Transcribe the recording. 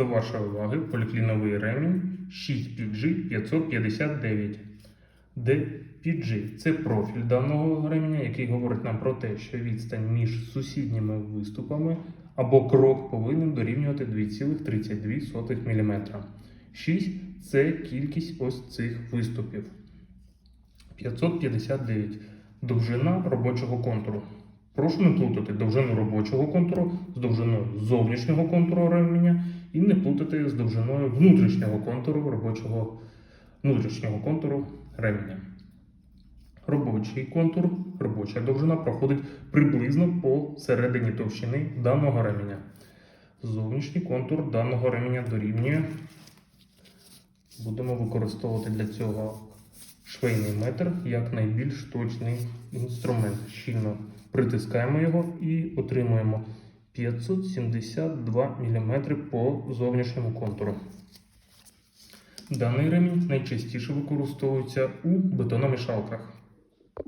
До вашої уваги полікліновий ремінь 6PG 559. Де PG це профіль даного ременя, який говорить нам про те, що відстань між сусідніми виступами або крок повинен дорівнювати 2,32 мм. 6 це кількість ось цих виступів. 559 довжина робочого контуру. Прошу не плутати довжину робочого контуру з довжиною зовнішнього контуру ременя і не плутати з довжиною внутрішнього контуру робочого внутрішнього контуру ременя. Робочий контур, робоча довжина проходить приблизно по середині товщини даного ременя. Зовнішній контур даного ременя дорівнює. Будемо використовувати для цього швейний метр як найбільш точний інструмент. Щільно притискаємо його і отримуємо 572 мм по зовнішньому контуру. Даний ремінь найчастіше використовується у бетономішалках.